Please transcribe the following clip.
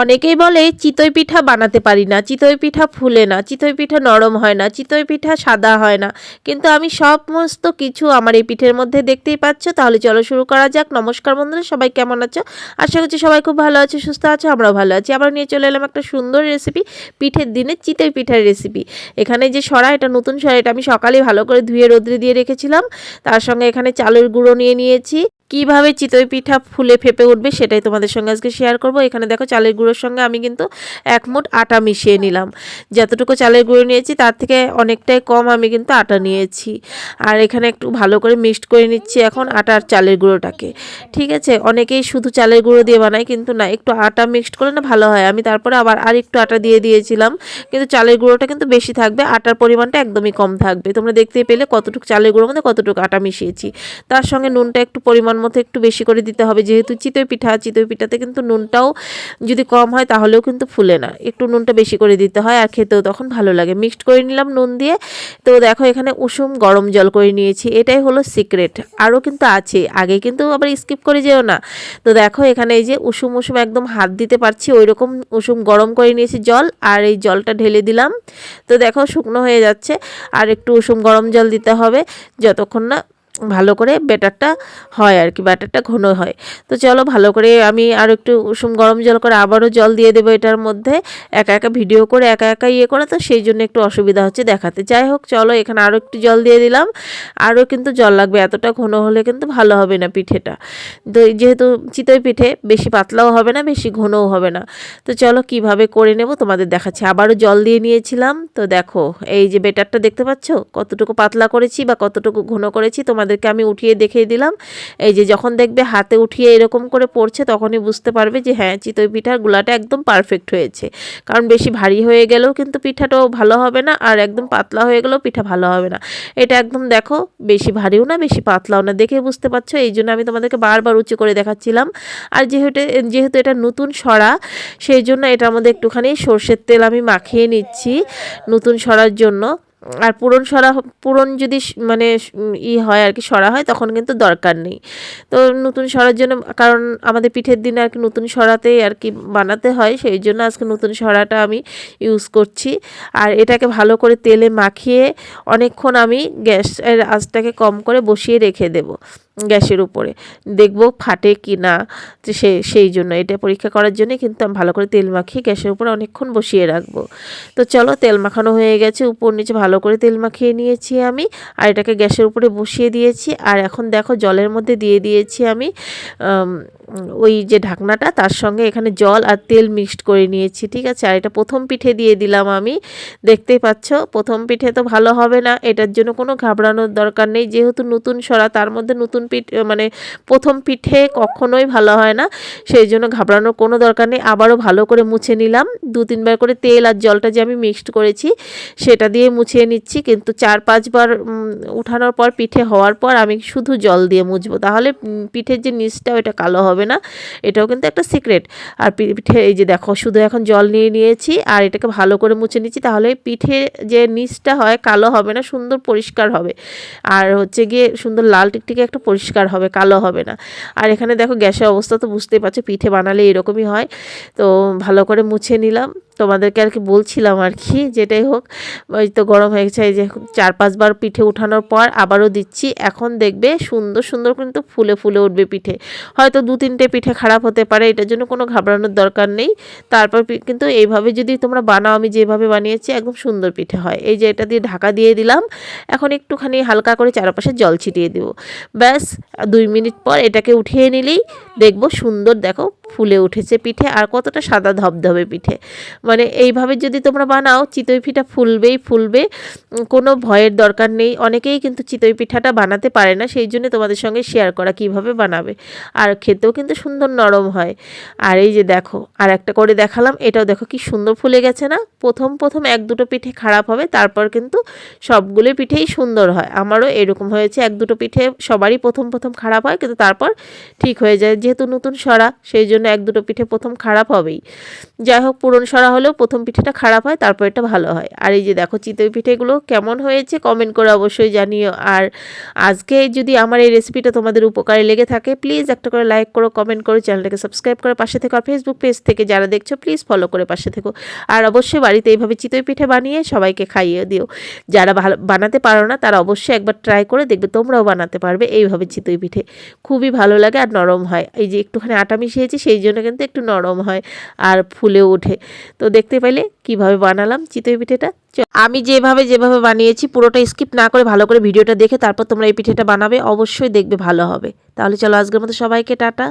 অনেকেই বলে চিতই পিঠা বানাতে পারি না, চিতই পিঠা ফুলে না, চিতই পিঠা নরম হয় না, চিতই পিঠা সাদা হয় না। কিন্তু আমি সমস্ত কিছু আমার এই পিঠের মধ্যে দেখতেই পাচ্ছ। তাহলে চলো শুরু করা যাক। নমস্কার বন্ধুরা, সবাই কেমন আছো? আশা করছি সবাই খুব ভালো আছে, সুস্থ আছে, আমরাও ভালো আছি। আবার নিয়ে চলে এলাম একটা সুন্দর রেসিপি পিঠের দিনে চিতই পিঠার রেসিপি এখানে যে সরা, এটা নতুন সরা, এটা আমি সকালে ভালো করে ধুয়ে রোদ্রে দিয়ে রেখেছিলাম। তার সঙ্গে এখানে চালের গুঁড়ো নিয়ে নিয়েছি। কীভাবে চিতই পিঠা ফুলে ফেপে উঠবে সেটাই তোমাদের সঙ্গে আজকে শেয়ার করব। এখানে দেখো চালের গুঁড়োর সঙ্গে আমি কিন্তু এক মুঠ আটা মিশিয়ে নিলাম। যতটুকু চালের গুঁড়ো নিয়েছি তার থেকে অনেকটাই কম আমি কিন্তু আটা নিয়েছি। আর এখানে একটু ভালো করে মিক্সড করে নিচ্ছি এখন আটা আর চালের গুঁড়োটাকে। ঠিক আছে? অনেকেই শুধু চালের গুঁড়ো দিয়ে বানায়, কিন্তু না, একটু আটা মিক্সড করলে না ভালো হয়। আমি তারপরে আবার আর একটু আটা দিয়ে দিয়েছিলাম, কিন্তু চালের গুঁড়োটা কিন্তু বেশি থাকবে, আটার পরিমাণটা একদমই কম থাকবে। তোমরা দেখতে পেলে কতটুকু চালের গুঁড়োর মধ্যে কতটুকু আটা মিশিয়েছি। তার সঙ্গে নুনটা একটু পরিমাণ মতো একটু বেশি করে দিতে হবে। যেহেতু চিতই পিঠা, চিতই পিঠাতে কিন্তু নুনটাও যদি কম হয় তাহলেও কিন্তু ফুলে না। একটু নুনটা বেশি করে দিতে হয় আর খেতেও তখন ভালো লাগে। মিক্সড করে নিলাম নুন দিয়ে। তো দেখো এখানে উষুম গরম জল করে নিয়েছি। এটাই হলো সিক্রেট। আরও কিন্তু আছে। আগে কিন্তু আবার স্কিপ করে যেও না। তো দেখো এখানে এই যে উষুম উষুম একদম হাত দিতে পারছি। ওই রকম উষুম গরম করে নিয়েছি জল আর এই জলটা ঢেলে দিলাম। তো দেখো শুকনো হয়ে যাচ্ছে। আর একটু উষুম গরম জল দিতে হবে। যতক্ষণ না ভালো করে ব্যাটারটা হয় আর কি, ব্যাটারটা ঘন হয়। তো চলো ভালো করে আমি আর একটু উষুম গরম জল করে আবারও জল দিয়ে দেবো এটার মধ্যে। একা একা ভিডিও করে একা একা ইয়ে করে, তো সেই জন্য একটু অসুবিধা হচ্ছে দেখাতে। যাই হোক, চলো এখানে আরও একটু জল দিয়ে দিলাম। আরও কিন্তু জল লাগবে, এতটা ঘন হলে কিন্তু ভালো হবে না পিঠেটা। তো যেহেতু চিতই পিঠে, বেশি পাতলাও হবে না, বেশি ঘনও হবে না। তো চলো কীভাবে করে নেব তোমাদের দেখাচ্ছি। আবারও জল দিয়ে নিয়েছিলাম, তো দেখো, এই যে বেটারটা দেখতে পাচ্ছ? কতটুকু পাতলা করেছি বা কতটুকু ঘন করেছি তোমাদেরকে আমি উঠিয়ে দেখিয়ে দিলাম। এই যে যখন দেখবে হাতে উঠিয়ে এরকম করে পড়ছে, তখনই বুঝতে পারবে যে হ্যাঁ চিতই পিঠার গুলাটা একদম পারফেক্ট হয়েছে। কারণ বেশি ভারী হয়ে গেলেও কিন্তু পিঠাটাও ভালো হবে না, আর একদম পাতলা হয়ে গেলেও পিঠা ভালো হবে না। এটা একদম দেখো, বেশি ভারীও না, বেশি পাতলাও না। দেখে বুঝতে পারছ? এই জন্য আমি তোমাদেরকে বারবার উঁচু করে দেখাচ্ছিলাম। আর যেহেতু যেহেতু এটা নতুন সরা সেই জন্য এটার মধ্যে একটুখানি সর্ষের তেল আমি মাখিয়ে নিচ্ছি নতুন সরার জন্য। আর পূরণ সরা, পূরণ যদি মানে ই হয় আর কি, সরা হয়, তখন কিন্তু দরকার নেই। তো নতুন সরার জন্য, কারণ আমাদের পিঠের দিনে আর কি নতুন সরাতেই আর কি বানাতে হয়, সেই জন্য আজকে নতুন সরাটা আমি ইউজ করছি। আর এটাকে ভালো করে তেলে মাখিয়ে অনেকক্ষণ আমি গ্যাসের আঁচটাকে কম করে বসিয়ে রেখে দেব। গ্যাসের উপরে। দেখব ফাটে কি না সে সেই জন্য। এটা পরীক্ষা করার জন্য কিন্তু আমি ভালো করে তেল মাখিয়ে গ্যাসের উপরে অনেকক্ষণ বসিয়ে রাখব। তো চলো তেল মাখানো হয়ে গেছে। উপর নিচে ভালো করে তেল মাখিয়ে নিয়েছি আমি। আর এটাকে গ্যাসের উপরে বসিয়ে দিয়েছি। আর এখন দেখো জলের মধ্যে দিয়ে দিয়েছি আম, ওই যে ঢাকনাটা, তার সঙ্গে এখানে জল আর তেল মিক্সড করে নিয়েছি, ঠিক আছে? আর এটা প্রথম পিঠে দিয়ে দিলাম আমি। দেখতেই পাচ্ছ, প্রথম পিঠে তো ভালো হবে না, এটার জন্য কোনো ঘাবড়ানোর দরকার নেই। যেহেতু নতুন সরা, তার মধ্যে নতুন পিঠ মানে প্রথম পিঠে কখনোই ভালো হয় না, সেই জন্য ঘাবড়ানোর কোনো দরকার নেই। আবারও ভালো করে মুছে নিলাম। দু, তিনবার করে তেল আর জলটা যে আমি মিক্সড করেছি, সেটা দিয়ে মুছিয়ে নিচ্ছি। কিন্তু চার, পাঁচবার উঠানোর পর, পিঠে হওয়ার পর আমি শুধু জল দিয়ে মুছবো। তাহলে পিঠের যে নিচটা, ওটা কালো হবে না, এটাও কিন্তু একটা সিক্রেট আর পিঠে, এই যে দেখো, শুধু এখন জল নিয়ে নিয়েছি, আর এটাকে ভালো করে মুছে নিচ্ছি, তাহলে পিঠে যে নিচটা হয় কালো হবে না, সুন্দর পরিষ্কার হবে। আর হচ্ছে গিয়ে সুন্দর লাল টিকটিকে একটা পরিষ্কার হবে, কালো হবে না। আর এখানে দেখো গ্যাসের অবস্থা তো বুঝতেই পারছ, পিঠে বানালে এরকমই হয়। তো ভালো করে মুছে নিলাম। তোমাদেরকে আর কি বলছিলাম আর কি, যেটাই হোক, ওই তো গরম হয়ে গেছে যে চার পাঁচবার পিঠে উঠানোর পর আবারও দিচ্ছি। এখন দেখবে সুন্দর সুন্দর কিন্তু ফুলে ফুলে উঠবে পিঠে। হয়তো দু তিনটে পিঠে খারাপ হতে পারে, এটার জন্য কোনো ঘাবড়ানোর দরকার নেই। তারপর কিন্তু এইভাবে যদি তোমরা বানাও, আমি যেভাবে বানিয়েছি, একদম সুন্দর পিঠে হয়। এই যে এটা দিয়ে ঢাকা দিয়ে দিলাম, এখন একটুখানি হালকা করে চারপাশে জল ছিটিয়ে দেবো। ব্যাস, দুই মিনিট পর এটাকে উঠিয়ে নিলেই দেখব সুন্দর, দেখো ফুলে উঠেছে পিঠে আর কতটা সাদা ধবধবে পিঠে। মানে এইভাবে যদি তোমরা বানাও, চিতই পিঠা ফুলবেই ফুলবে, কোনো ভয়ের দরকার নেই। অনেকেই কিন্তু চিতই পিঠাটা বানাতে পারে না, সেই জন্য তোমাদের সঙ্গে শেয়ার করা কীভাবে বানাবে। আর খেতেও কিন্তু সুন্দর নরম হয়। আর এই যে দেখো, আর একটা করে দেখালাম, এটাও দেখো কি সুন্দর ফুলে গেছে না? প্রথম প্রথম এক দুটো পিঠে খারাপ হবে, তারপর কিন্তু সবগুলো পিঠেই সুন্দর হয়। আমারও এরকম হয়েছে, এক দুটো পিঠে সবারই প্রথম প্রথম খারাপ হয়, কিন্তু তারপর ঠিক হয়ে যায়, যেহেতু নতুন সরা, সেই জন্য জন্য এক দুটো পিঠে প্রথম খারাপ হবেই। যাই হোক পূরণ সরা হলেও প্রথম পিঠেটা খারাপ হয়, তারপর এটা ভালো হয়। আর এই যে দেখো, চিতই পিঠেগুলো কেমন হয়েছে কমেন্ট করে অবশ্যই জানিও। আর আজকে যদি আমার এই রেসিপিটা তোমাদের উপকারে লেগে থাকে প্লিজ একটা করে লাইক করো কমেন্ট করো, চ্যানেলটাকে সাবস্ক্রাইব করে পাশে থেকো। আর ফেসবুক পেজ থেকে যারা দেখছ প্লিজ ফলো করে পাশে থেকো। আর অবশ্যই বাড়িতে এইভাবে চিতই পিঠে বানিয়ে সবাইকে খাইয়ে দিও। যারা ভালো, বানাতে পারো না, তারা অবশ্যই একবার ট্রাই করে দেখবে, তোমরাও বানাতে পারবে এইভাবে চিতই পিঠে। খুবই ভালো লাগে আর নরম হয়। এই যে একটুখানি আটা মিশিয়েছি, সেই জন্য কিন্তু একটু নরম হয় আর ফুলে ওঠে। তো দেখতে পাইলে কীভাবে বানালাম চিতই পিঠেটা? আমি যেভাবে যেভাবে বানিয়েছি পুরোটা স্কিপ না করে ভালো করে ভিডিওটা দেখে তারপর তোমরা এই পিঠেটা বানাবে, অবশ্যই দেখবে ভালো হবে। তাহলে চলো আজকের মতো সবাইকে টাটা।